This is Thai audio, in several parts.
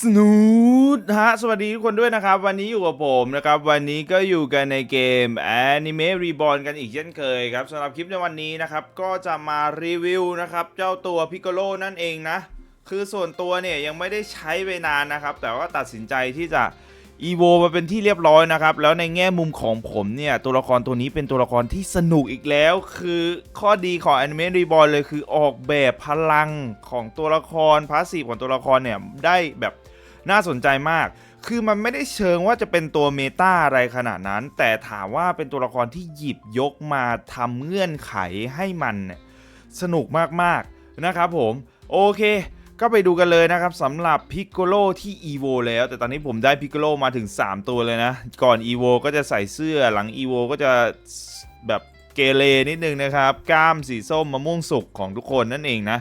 สนูดฮะ สวัสดีทุกคนด้วยนะครับ วันนี้อยู่กับผมนะครับ วันนี้ก็อยู่กันในเกม Anime Reborn กันอีกเช่นเคยครับสำหรับคลิปในวันนี้นะครับ ก็จะมารีวิวนะครับ เจ้าตัวพิกโกโลนั่นเองนะ คือส่วนตัวเนี่ยยังไม่ได้ใช้ไปนานนะครับ แต่ว่าตัดสินใจที่จะ อีโวมาเป็นที่เรียบร้อยนะครับ แล้วในแง่มุมของผมเนี่ย ตัวละครตัวนี้เป็นตัวละครที่สนุกอีกแล้ว คือข้อดีของ Anime Reborn เลยคือออกแบบพลังของตัวละครพาสซีฟของตัวละครเนี่ย ได้แบบน่าสนใจมาก คือมันไม่ได้เชิงว่าจะเป็นตัวเมตาอะไรขนาดนั้น แต่ถามว่าเป็นตัวละครที่หยิบยกมาทำเงื่อนไขให้มันสนุกมากๆนะครับผม โอเค ก็ไปดูกันเลยนะครับสำหรับพิกโกโลที่ EVO แล้ว แต่ตอนนี้ผมได้พิกโกโลมาถึง 3 ตัวเลยนะ ก่อน EVO ก็จะใส่เสื้อหลัง EVO ก็จะแบบเกเรนิดนึงนะครับกล้ามสีส้มมะม่วงสุกของทุกคนนั่นเองนะ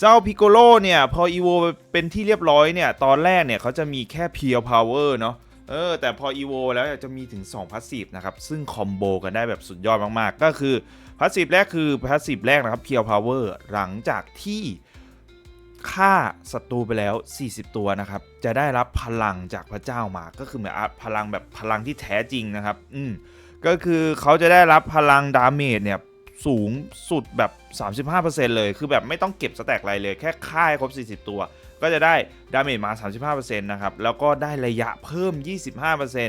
เจ้าพิกโกโลเนี่ย พอ EVO เป็นที่เรียบร้อยเนี่ย ตอนแรกเนี่ยเขาจะมีแค่เพียวพาวเวอร์เนาะเออแต่พอ EVO แล้วจะมีถึง 2 พาสซีฟนะครับ ซึ่งคอมโบกันได้แบบสุดยอดมากๆ ก็คือพาสซีฟแรกคือพาสซีฟแรกนะครับเพียวพาวเวอร์หลังจากที่ ฆ่าศัตรูไปแล้ว 40 ตัวนะครับ จะได้รับพลังจากพระเจ้ามา ก็คือเหมือนพลังแบบพลังที่แท้จริงนะครับ อืม ก็คือเขาจะได้รับพลังดาเมจเนี่ยสูงสุดแบบ 35%เลย คือแบบไม่ต้องเก็บสแต็กอะไรเลย แค่ค่ายครบ 40 ตัว ก็จะได้ดาเมจมา 35%นะครับ แล้วก็ได้ระยะเพิ่ม 25%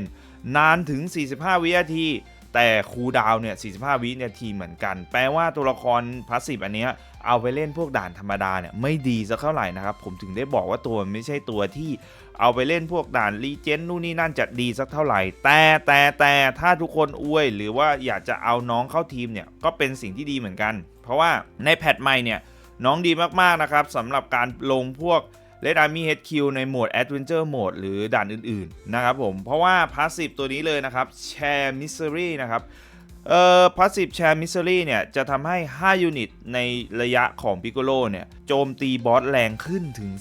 นานถึง 45 วินาที แต่คูดาวเนี่ย45 วินาทีเหมือนกัน แปลว่าตัวละครพาสซีฟอันเนี้ยเอาไปเล่นพวกด่านธรรมดาเนี่ยไม่ดีสักเท่าไหร่นะครับ ผมถึงได้บอกว่าตัวมันไม่ใช่ตัวที่เอาไปเล่นพวกด่านรีเจนนู่นนี่นั่นจะดีสักเท่าไหร่ แต่แต่แต่ถ้าทุกคนอวย หรือว่าอยากจะเอาน้องเข้าทีมเนี่ยก็เป็นสิ่งที่ดีเหมือนกัน เพราะว่าในแพทใหม่เนี่ยน้องดีมากๆนะครับสำหรับการลงพวก Red Army HQ ในโหมด Adventure Mode หรือด่านอื่นๆนะครับผม เพราะว่า Passive ตัวนี้เลยนะครับ Share Misery นะครับเอ่อ Passive Share Misery เนี่ย จะทำให้ 5 ยูนิต ในระยะของ Piccolo เนี่ย โจมตีบอสแรงขึ้นถึง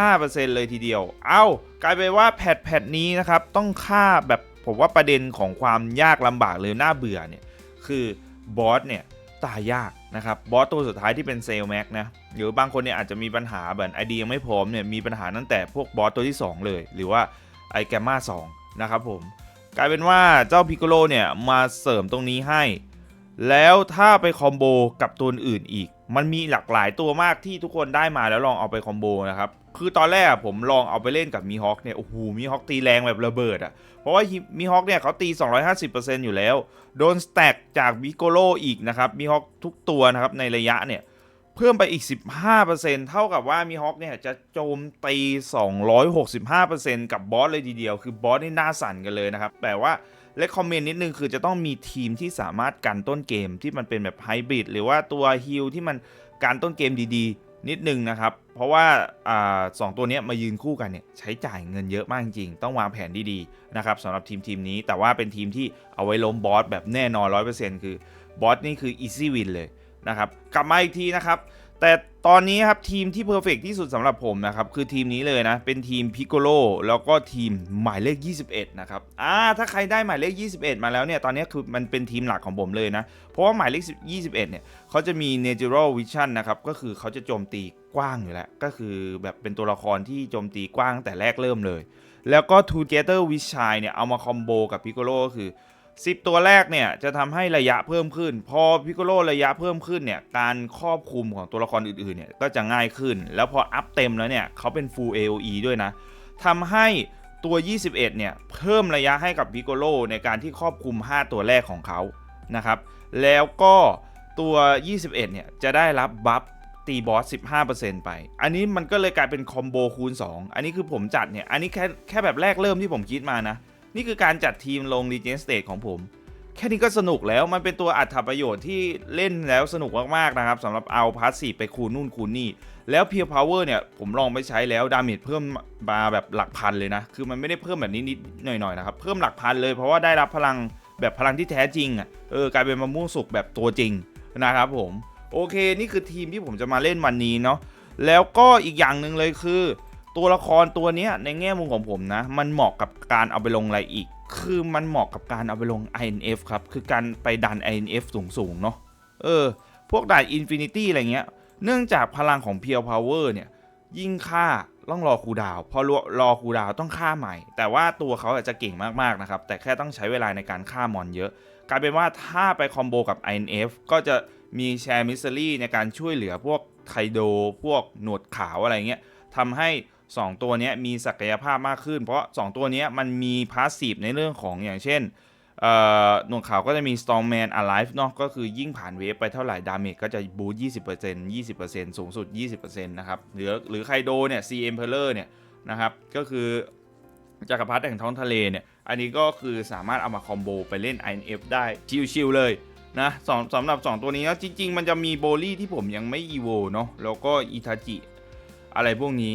15%เลยทีเดียว เอ้ากลายเป็นว่าแพทแพทนี้นะครับ ต้องฆ่าแบบผมว่าประเด็นของความยากลำบากหรือน่าเบื่อเนี่ย คือบอสเนี่ย ตายยากนะครับบอสตัวสุดท้ายที่เป็นเซลแม็กนะหรือบางคนเนี่ยอาจจะมีปัญหาแบบไอเดียยังไม่พร้อมเนี่ยมีปัญหาตั้งแต่พวกบอสตัวที่ 2 เลย หรือว่าไอแกมมา2นะครับผมกลายเป็นว่าเจ้าพิกโกโลเนี่ยมาเสริมตรงนี้ให้ แล้วถ้าไปคอมโบกับตัวอื่นอีก มันมีหลากหลายตัวมากที่ทุกคนได้มาแล้วลองเอาไปคอมโบนะครับ คือตอนแรกผมลองเอาไปเล่นกับมีฮอคเนี่ย โอ้โห มีฮอคตีแรงแบบระเบิดอะเพราะว่ามีฮอคเนี่ยเขาตี 250%อยู่แล้ว โดนสแต็กจากวิโกโลอีกนะครับ มีฮอคทุกตัวนะครับในระยะเนี่ย เพิ่มไปอีก 15%เท่ากับว่ามีฮอคเนี่ยจะโจมตี 265%กับบอสเลยทีเดียว คือบอสนี่หน้าสั่นกันเลยนะครับ แต่ว่า และคอมเมนต์นิดนึงคือจะต้องมีทีมที่สามารถกันต้นเกมที่มันเป็นแบบไฮบริดหรือว่าตัวฮิลที่มันการต้นเกมดีๆ นิดนึงนะครับ เพราะว่าอสองตัวนี้มายืนคู่กันเนี่ยใช้จ่ายเงินเยอะมากจริงๆต้องวางแผนดีๆนะครับสำหรับทีมทีมนี้ แต่ว่าเป็นทีมที่เอาไว้ล้มบอสแบบแน่นอน 100%คือบอสนี่คือ easy win เลยนะครับกลับมาอีกทีนะครับ แต่ตอนนี้ครับทีมที่เพอร์เฟกที่สุดสำหรับผมนะครับ คือทีมนี้เลยนะ เป็นทีมพิกโกโลแล้วก็ทีมหมายเลข 21 นะครับอ่าถ้าใครได้หมายเลข 21 มาแล้วเนี่ย ตอนนี้คือมันเป็นทีมหลักของผมเลยนะ เพราะว่าหมายเลข 21 เนี่ยเขาจะมี Natural Vision นะครับ ก็คือเขาจะโจมตีกว้างอยู่แล้ว ก็คือแบบเป็นตัวละครที่โจมตีกว้างแต่แรกเริ่มเลย แล้วก็ Together with Shy เนี่ยเอามาคอมโบกับพิกโกโลก็คือ 10 ตัวแรกเนี่ยจะทำให้ระยะเพิ่มขึ้น พอพิกโกโลระยะเพิ่มขึ้นเนี่ยการครอบคลุมของตัวละครอื่นๆเนี่ยก็จะง่ายขึ้น แล้วพออัพเต็มแล้วเนี่ยเขาเป็น full AOE ด้วยนะทำให้ตัว 21 เนี่ยเพิ่มระยะให้กับพิกโกโลในการที่ครอบคลุม 5 ตัวแรกของเขานะครับ แล้วก็ตัว 21 เนี่ยจะได้รับบัฟตีบอส 15%ไป อันนี้มันก็เลยกลายเป็นคอมโบคูณ 2 อันนี้คือผมจัดเนี่ย อันนี้แค่แค่แบบแรกเริ่มที่ผมคิดมานะ นี่คือการจัดทีมลง Regen State ของผม แค่นี้ก็สนุกแล้วมันเป็นตัวอัตประโยชน์ที่เล่นแล้วสนุกมากๆนะครับสำหรับเอาพาสซีไปคูณนู่นคูณนี่ แล้วเพียวพาวเวอร์เนี่ยผมลองไปใช้แล้วดาเมจเพิ่มมาแบบหลักพันเลยนะ คือมันไม่ได้เพิ่มแบบนิดๆหน่อยๆนะครับเพิ่มหลักพันเลยเพราะว่าได้รับพลังแบบพลังที่แท้จริงอะเออกลายเป็นมะม่วงสุกแบบตัวจริงนะครับผมโอเคนี่คือทีมที่ผมจะมาเล่นวันนี้เนาะแล้วก็อีกอย่างหนึ่งเลยคือ ตัวละครตัวนี้ในแง่มุมของผมนะ มันเหมาะกับการเอาไปลงอะไรอีก คือมันเหมาะกับการเอาไปลง INF ครับ คือการไปดัน INF สูงๆเนาะเออ พวกด่าน Infinity อะไรเงี้ย เนื่องจากพลังของ Pure Power เนี่ย ยิ่งฆ่าต้องรอคูดาวพอรอรอคูดาวต้องฆ่าใหม่ แต่ว่าตัวเขาอาจจะเก่งมากๆนะครับ แต่แค่ต้องใช้เวลาในการฆ่ามอนเยอะ กลายเป็นว่าถ้าไปคอมโบกับ INF ก็จะมีแชร์มิสซิลี่ในการช่วยเหลือพวกไคโด พวกหนวดขาวอะไรเงี้ยทำให้ 2 ตัวนี้มีศักยภาพมากขึ้น เพราะ 2 ตัวนี้มันมีพาสซีฟในเรื่องของอย่างเช่นเอ่วดขาวก็จะมี Stormman Alive เนาะก็คือยิ่งผ่านเวฟไปเท่าไหร่ดาเมจก็จะบูสต์20% 20%สูงสุด 20%นะครับหรือหรือไคโดเนี่ย C Emperor เนี่ยนะครับก็คือจักรพรรดิแห่งท้องทะเลเนี่ยอันนี้ก็คือสามารถเอามาคอมโบไปเล่น INF ได้ชิวๆเลยนะสำสำหรับ 2 ตัวนี้แล้วจริง ๆ มันจะมีโบลี่ที่ผมยังไม่อีโวเนาะแล้วก็อิทาจิอะไรพวกนี้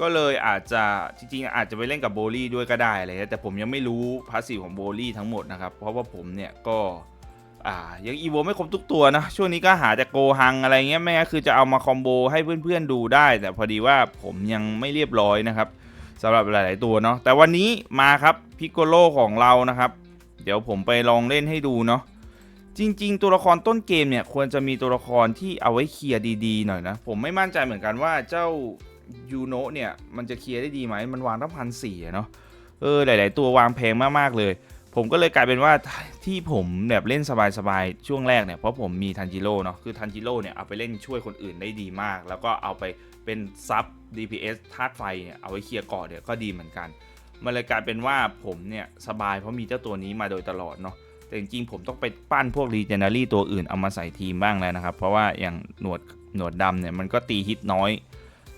ก็เลยอาจจะจริงๆอาจจะไปเล่นกับโบลี่ด้วยก็ได้อะไรแต่ผมยังไม่รู้พาสซีฟของโบลี่ทั้งหมดนะครับ เพราะว่าผมเนี่ยก็อ่ายังอีโวไม่ครบทุกตัวนะ ช่วงนี้ก็หาแต่โกฮังอะไรเงี้ยไม่งั้นคือจะเอามาคอมโบให้เพื่อนๆดูได้ แต่พอดีว่าผมยังไม่เรียบร้อยนะครับสำหรับหลาย ๆ ตัวเนาะแต่วันนี้มาครับพิกโกโลของเรานะครับ เดี๋ยวผมไปลองเล่นให้ดูเนาะจริง ๆ ตัวละครต้นเกมเนี่ยควรจะมีตัวละครที่เอาไว้เคลียร์ดี ๆ หน่อยนะ ผมไม่มั่นใจเหมือนกันว่าเจ้า ยูโนเนี่ย มันจะเคลียร์ได้ดีไหม มันวางตั้งพันสี่เนาะ เออ หลาย ๆ ตัววางแพงมาก ๆ เลย ผมก็เลยกลายเป็นว่าที่ผมแบบเล่นสบาย ๆ ช่วงแรกเนี่ย เพราะผมมีทันจิโร่เนาะ คือทันจิโร่เนี่ย เอาไปเล่นช่วยคนอื่นได้ดีมาก แล้วก็เอาไปเป็นซับ DPS ธาตุไฟเนี่ย เอาไว้เคลียร์ก่อนเนี่ยก็ดีเหมือนกัน มันเลยกลายเป็นว่าผมเนี่ยสบายเพราะมีเจ้าตัวนี้มาโดยตลอดเนาะแต่จริงๆผมต้องไปปั้นพวกรีเจน a รี่ตัวอื่นเอามาใส่ทีมบ้างแล้วนะครับ เพราะว่าอย่างหนวดหนวดดำเนี่ยมันก็ตีฮิตน้อย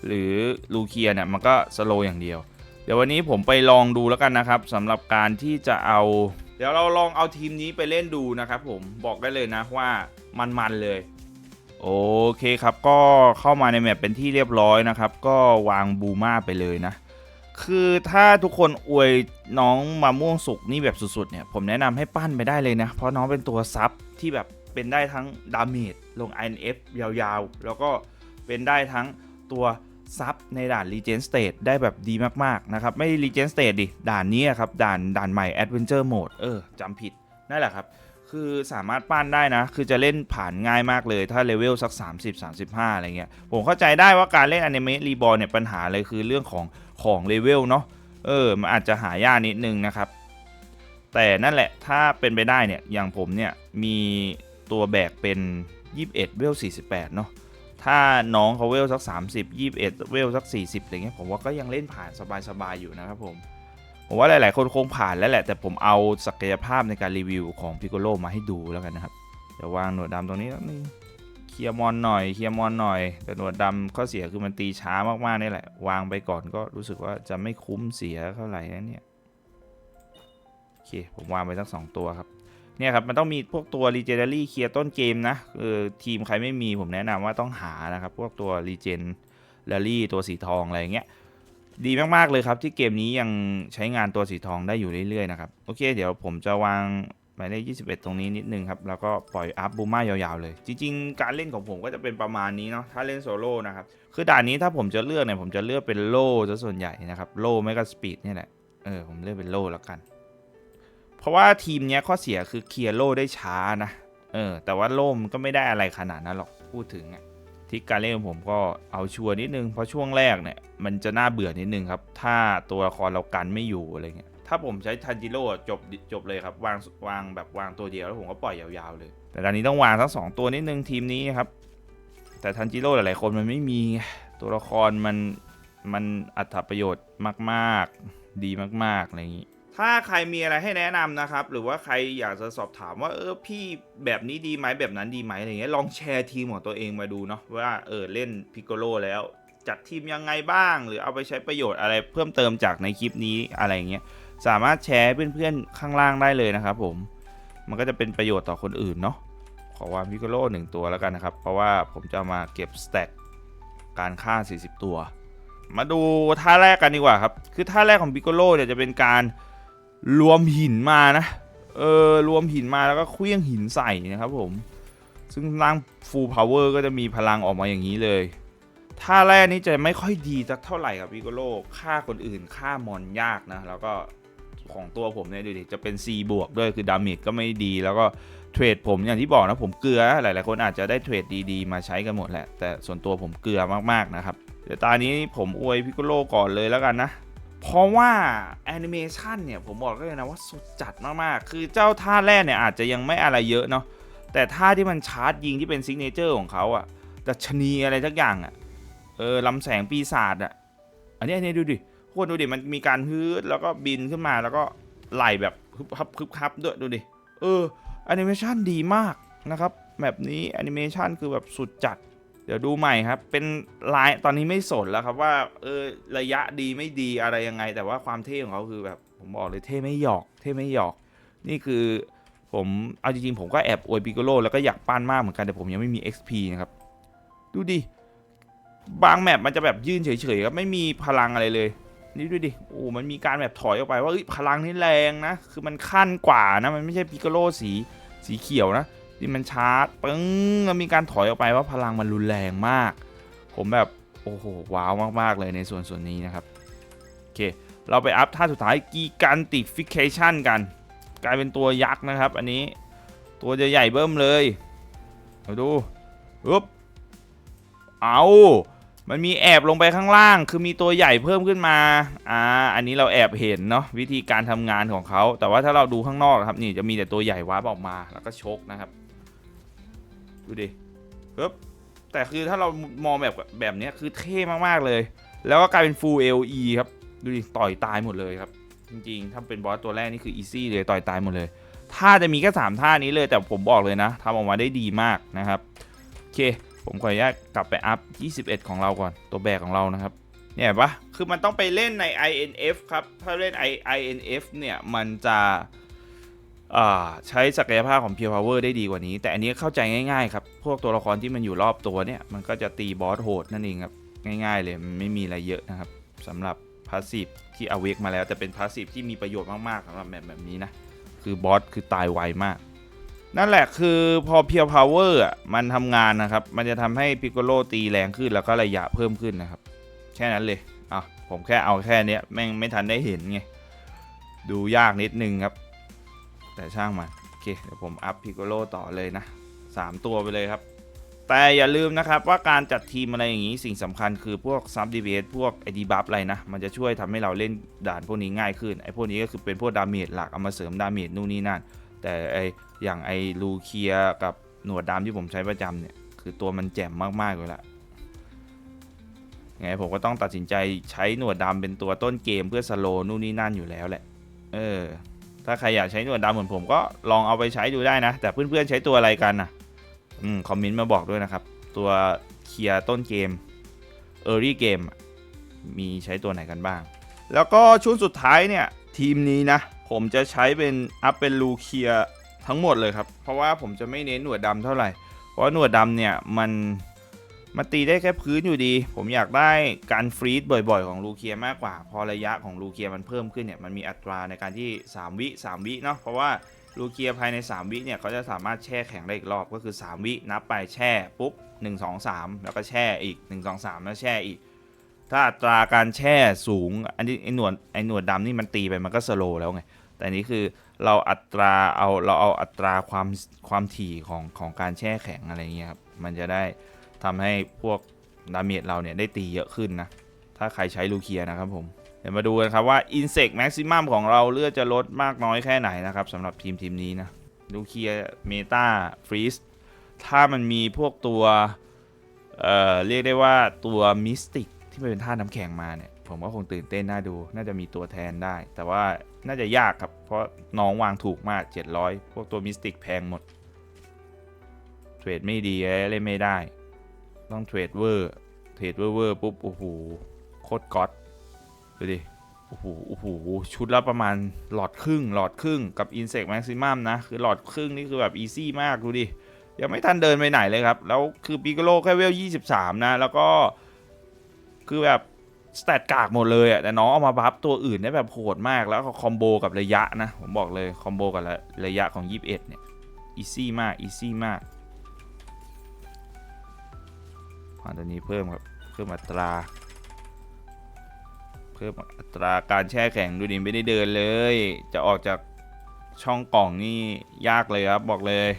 หรือลูเคียเนี่ยมันก็สโลอย่างเดียว เดี๋ยววันนี้ผมไปลองดูแล้วกันนะครับสำหรับการที่จะเอา เดี๋ยวเราลองเอาทีมนี้ไปเล่นดูนะครับผมบอกได้เลยนะว่ามันๆเลยโอเคครับก็เข้ามาในแมปเป็นที่เรียบร้อยนะครับ ก็วางบูมาไปเลยนะ คือถ้าทุกคนอวยน้องมาม่วงสุกนี่แบบสุดๆเนี่ยผมแนะนำให้ปั้นไปได้เลยนะ เพราะน้องเป็นตัวซับที่แบบเป็นได้ทั้งดาเมจลง INF ยาวๆ แล้วก็เป็นได้ทั้งตัว ซับในด่าน Regen State ได้แบบดีมากๆนะครับ ไม่ Regen State ดิ ด่านนี้ครับ ด่านด่านใหม่ Adventure Mode เออจำผิด นั่นแหละครับ คือสามารถปั้นได้นะ คือจะเล่นผ่านง่ายมากเลย ถ้าเลเวลสัก 30 35 อะไรเงี้ย ผมเข้าใจได้ว่าการเล่นอนิเมะรีบอลเนี่ยปัญหาเลยคือเรื่องของของเลเวลเนาะเออมันอาจจะหายากนิดนึงนะครับ แต่นั่นแหละถ้าเป็นไปได้เนี่ยอย่างผมเนี่ยมีตัวแบกเป็น 21เวล48 เนาะ ถ้าน้องเขาเวลสัก 30 21 เวลสัก 40อะไรเงี้ยผมว่าก็ยังเล่นผ่านสบายๆอยู่นะครับผม ผมว่าหลายๆ คนคงผ่านแล้วแหละ แต่ผมเอาศักยภาพในการรีวิวของพิโกโลมาให้ดูแล้วกันนะครับเดี๋ยววางหนวดดำตรงนี้แล้วนึงเคลียร์มอนหน่อยเคลียร์มอนหน่อย แต่หนวดดำข้อเสียคือมันตีช้ามากๆนี่แหละ วางไปก่อนก็รู้สึกว่าจะไม่คุ้มเสียเท่าไหร่นะเนี่ยโอเคผมวางไปสักสองตัวครับ เนี่ยครับมันต้องมีพวกตัว r e g e n a r y เคลียร์ต้นเกมนะเออทีมใครไม่มีผมแนะนำว่าต้องหานะครับ พวกตัว r e g e n a r y ตัวสีทองอะไรอย่างเงี้ยดีมาก ๆ เลยครับ ที่เกมนี้ยังใช้งานตัวสีทองได้อยู่เรื่อย ๆ นะครับ โอเค เดี๋ยวผมจะวางหมายเลข21 ตรงนี้นิดนึงครับ แล้วก็ปล่อยอัพบูมายาว ๆ เลย จริง ๆ การเล่นของผมก็จะเป็นประมาณนี้เนาะถ้าเล่นโซโล่นะครับ คือด่านนี้ถ้าผมจะเลือกเนี่ยผมจะเลือกเป็นโล่ซะส่วนใหญ่นะครับโล่ไม่ก็สปีดเนี่ยแหละเออผมเลือกเป็นโล่แล้วกัน เพราะว่าทีมเนี้ยข้อเสียคือเคลียร์โล่ได้ช้านะ เออ แต่ว่าโล่มก็ไม่ได้อะไรขนาดนั้นหรอก พูดถึงอะที่การเล่นผมก็เอาชัวร์นิดนึง เพราะช่วงแรกเนี่ย มันจะน่าเบื่อนิดนึงครับ ถ้าตัวละครเรากันไม่อยู่อะไรเงี้ย ถ้าผมใช้ทันจิโร่จบจบเลยครับ วางวางแบบวางตัวเดียวแล้วผมก็ปล่อยยาวๆเลย แต่ตอนนี้ต้องวางทั้งสองตัวนิดนึงทีมนี้ครับ แต่ทันจิโร่หลายๆคนมันไม่มีตัวละครมันมันอัตประโยชน์มาก ๆ ดีมากๆอะไรอย่างนี้ ถ้าใครมีอะไรให้แนะนำนะครับ หรือว่าใครอยากจะสอบถามว่าเออพี่แบบนี้ดีไหมแบบนั้นดีไหมอะไรเงี้ยลองแชร์ทีมของตัวเองมาดูเนาะว่าเออเล่นพิกโกโลแล้ว จัดทีมยังไงบ้าง หรือเอาไปใช้ประโยชน์อะไรเพิ่มเติมจากในคลิปนี้อะไรเงี้ยสามารถแชร์เพื่อนๆข้างล่างได้เลยนะครับผมมันก็จะเป็นประโยชน์ต่อคนอื่นเนาะขอวางพิกโกโลหนึ่งตัวแล้วกันนะครับ เพราะว่าผมจะมาเก็บสแต็กการฆ่า 40 ตัว มาดูท่าแรกกันดีกว่าครับคือท่าแรกของพิกโกโลเนี่ยจะเป็นการ รวมหินมานะ เออ รวมหินมาแล้วก็เคลี้ยงหินใส่นะครับผม ซึ่งร่าง full power ก็จะมีพลังออกมาอย่างนี้เลย ท่าแรกนี้จะไม่ค่อยดีสักเท่าไหร่กับพิโกโลฆ่าคนอื่นฆ่ามอนยากนะ แล้วก็ของตัวผมเนี่ยดูดิจะเป็น C บวกด้วยคือดาเมจก็ไม่ดี แล้วก็เทรดผมอย่างที่บอกนะผมเกลือหลาย ๆ คนอาจจะได้เทรดดีๆ มาใช้กันหมดแหละแต่ส่วนตัวผมเกลือมากๆนะครับเดี๋ยวตอนนี้ผมอวยพิโกโลก่อนเลยแล้วกันนะ เพราะว่าแอนิเมชันเนี่ยผมบอกเลยนะว่าสุดจัดมากๆ คือเจ้าท่าแรกเนี่ยอาจจะยังไม่อะไรเยอะเนาะแต่ท่าที่มันชาร์จยิงที่เป็นซิกเนเจอร์ของเขาอะดัชนีอะไรทักอย่างอะเออลำแสงปีศาจอะอันนี้อันนี้ดูดิโคตรดูดิมันมีการฮืดแล้วก็บินขึ้นมาแล้วก็ไหลแบบฮึบฮับฮึบฮับด้วยดูดิเออแอนิเมชันดีมากนะครับแบบนี้แอนิเมชันคือแบบสุดจัด เดี๋ยวดูใหม่ครับ เป็นลายตอนนี้ไม่สนแล้วครับว่าเออระยะดีไม่ดีอะไรยังไง แต่ว่าความเท่ของเขาคือแบบผมบอกเลยเท่ไม่หยอก เท่ไม่หยอก นี่คือผมเอาจริงๆผมก็แอบอวยปิโกโลแล้วก็อยากปั้นมากเหมือนกันแต่ผมยังไม่มี XP นะครับ ดูดิ บางแมปมันจะแบบยื่นเฉยๆครับไม่มีพลังอะไรเลย นี่ดูดิโอ้มันมีการแบบถอยออกไปว่าพลังนี่แรงนะ คือมันขั้นกว่านะมันไม่ใช่ปิโกโลสีสีเขียวนะ ที่มันชาร์จปึ้งแล้วมีการถอยออกไปว่าพลังมันรุนแรงมาก ผมแบบโอ้โหว้าวมากๆเลยในส่วนส่วนนี้นะครับโอเคเราไปอัพท่าสุดท้ายกีกันติฟิเคชันกัน กลายเป็นตัวยักษ์นะครับ อันนี้ตัวจะใหญ่เบิ่มเลยมาดูปึ๊บเอามันมีแอบลงไปข้างล่าง คือมีตัวใหญ่เพิ่มขึ้นมา อ่า อันนี้เราแอบเห็นเนาะวิธีการทำงานของเขา แต่ว่าถ้าเราดูข้างนอกครับนี่จะมีแต่ตัวใหญ่วาร์ปออกมา แล้วก็ชกนะครับ ดูดิปึ๊บแต่คือถ้าเรามองแบบแบบนี้คือเท่มากๆเลย แล้วก็กลายเป็น full LE ครับ ดูดิ ต่อยตายหมดเลยครับ จริงๆ ถ้าเป็นบอสตัวแรกนี่คือ easy เลยต่อยตายหมดเลย ท่าจะมีแค่3ท่านี้เลยแต่ผมบอกเลยนะทำออกมาได้ดีมากนะครับ โอเค ผมขออนุญาตกลับไปอัพ 21 ของเราก่อนตัวแบกของเรานะครับเนี่ยปะคือมันต้องไปเล่นใน INF ครับ ถ้าเล่น INF เนี่ย มันจะ ใช้ศักยภาพของ Pure Power ได้ดีกว่านี้ แต่อันนี้เข้าใจง่ายๆครับ พวกตัวละครที่มันอยู่รอบตัวเนี่ย มันก็จะตีบอสโหดนั่นเองครับ ง่ายๆเลยมันไม่มีอะไรเยอะนะครับสำหรับพาสซีฟที่อเวกมาแล้วแต่เป็นพาสซีฟที่มีประโยชน์มากๆสำหรับแบบแบบนี้นะ คือบอสคือตายไวมาก นั่นแหละคือพอเพียวพาวเวอร์มันทำงานนะครับ มันจะทำให้พิกโกโลตีแรงขึ้นแล้วก็ระยะเพิ่มขึ้นนะครับ แค่นั้นเลยอะผมแค่เอาแค่นี้แม่งไม่ทันได้เห็นไงดูยากนิดนึงครับ แต่ช่างมันโอเคเดี๋ยวผมอัพพิกโกโลต่อเลยนะ 3 ตัวไปเลยครับ แต่อย่าลืมนะครับว่าการจัดทีมอะไรอย่างนี้สิ่งสำคัญคือพวกซับดีเวสพวกไอดีบัฟอะไรนะ มันจะช่วยทำให้เราเล่นด่านพวกนี้ง่ายขึ้นไอพวกนี้ก็คือเป็นพวกดาเมจหลักเอามาเสริมดาเมจนู่นนี่นั่นแต่ไออย่างไอลูเคียกับหนวดดำที่ผมใช้ประจำเนี่ยคือตัวมันแจ่มมากๆเลยละไงผมก็ต้องตัดสินใจใช้หนวดดำเป็นตัวต้นเกมเพื่อสโลนู่นนี่นั่นอยู่แล้วแหละ เออ ถ้าใครอยากใช้หนวดดำเหมือนผมก็ลองเอาไปใช้ดูได้นะ แต่เพื่อนๆใช้ตัวอะไรกันนะอืมคอมเมนต์มาบอกด้วยนะครับ ตัวเคลียร์ต้นเกม Early Game มีใช้ตัวไหนกันบ้าง แล้วก็ช่วงสุดท้ายเนี่ย ทีมนี้นะ ผมจะใช้เป็นอัพเป็นลูเคียทั้งหมดเลยครับ เพราะว่าผมจะไม่เน้นหนวดดำเท่าไหร่ เพราะหนวดดำเนี่ยมัน มันตีได้แค่พื้นอยู่ดี ผมอยากได้การฟรีดบ่อยๆ ของลูเคียมากกว่า พอระยะของลูเคียมันเพิ่มขึ้นเนี่ย มันมีอัตราในการที่ 3 วิ 3 วิเนาะ เพราะว่าลูเคียภายใน 3 วิเนี่ยเขาจะสามารถแช่แข็งได้อีกรอบ ก็คือ 3 วินับไปแช่ปุ๊บ 1 2 3 แล้วก็แช่อีก 1 2 3 แล้วแช่อีก ถ้าอัตราการแช่สูง อันนี้ไอหนวดไอหนวดดำนี่มันตีไปมันก็สโลว์แล้วไง แต่นนี้คือเราอัตราเอาเราเอาอัตราความความถี่ของของการแช่แข็งอะไรเงี้ยครับ มันจะได้ ทำให้พวกดาเมจเราเนี่ยได้ตีเยอะขึ้นนะ ถ้าใครใช้ลูเคียนะครับผม เดี๋ยวมาดูกันครับว่า Insect Maximum ของเราเลือดจะลดมากน้อยแค่ไหนนะครับสำหรับทีมทีมนี้นะลูเคียเมตาฟรีสถ้ามันมีพวกตัว เอ่อ เรียกได้ว่าตัวมิสติกที่เป็นท่าน้ำแข็งมาเนี่ย ผมก็คงตื่นเต้นน่าดู น่าจะมีตัวแทนได้ แต่ว่าน่าจะยากครับ เพราะน้องวางถูกมาก 700 พวกตัวมิสติกแพงหมด เทรดไม่ดีเล่นไม่ได้ ต้องเทรดเวอร์ เทรดเวอร์เวอร์ปุ๊บ โอ้โห โคตรก๊อตดูดิ โอ้โห โอ้โห ชุดละประมาณหลอดครึ่ง หลอดครึ่ง กับ Insect Maximum นะ คือหลอดครึ่งนี่คือแบบอีซี่มาก ดูดิ ยังไม่ทันเดินไปไหนเลยครับ แล้วคือปิโกโลแค่เวล 23 นะ แล้วก็ คือแบบสแตทกากหมดเลยอะแต่น้องเอามาบัฟตัวอื่นได้แบบโหดมาก แล้วก็คอมโบกับระยะนะ ผมบอกเลย คอมโบกับระระยะของ 21 เนี่ย อีซี่มาก อีซี่มาก อ่าตัวนี้เพิ่มครับ เพิ่มอัตรา เพิ่มอัตราการแช่แข็งดูดิไม่ได้เดินเลย จะออกจากช่องกล่องนี่ยากเลยครับบอกเลย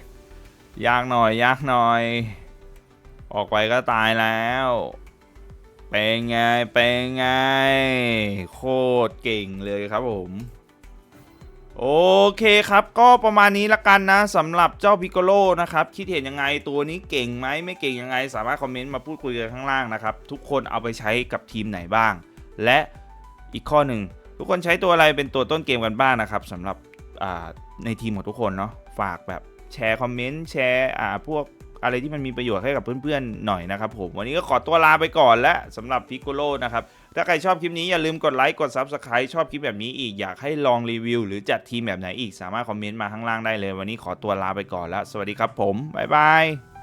ยากหน่อยยากหน่อย ออกไปก็ตายแล้ว เป็นไงเป็นไง โคตรเก่งเลยครับผม โอเคครับก็ประมาณนี้ละกันนะสำหรับเจ้าพิกโลนะครับคิดเห็นยังไงตัวนี้เก่งไหมไม่เก่งยังไง สามารถคอมเมนต์มาพูดคุยกันข้างล่างนะครับทุกคนเอาไปใช้กับทีมไหนบ้าง และอีกข้อหนึ่งทุกคนใช้ตัวอะไรเป็นตัวต้นเกมกันบ้างนะครับสำหรับในทีมของทุกคนเนาะฝากแบบแชร์คอมเมนต์แชร์อ่าพวกอะไรที่มันมีประโยชน์ให้กับเพื่อนๆหน่อยนะครับผมวันนี้ก็ขอตัวลาไปก่อนและสำหรับพิกโกโลนะครับ ถ้าใครชอบคลิปนี้อย่าลืมกดไลค์กด Subscribe ชอบคลิปแบบนี้อีกอยากให้ลองรีวิว หรือจัดทีมแบบไหนอีกสามารถคอมเมนต์มาข้างล่างได้เลย วันนี้ขอตัวลาไปก่อนแล้ว สวัสดีครับผมบ๊ายบาย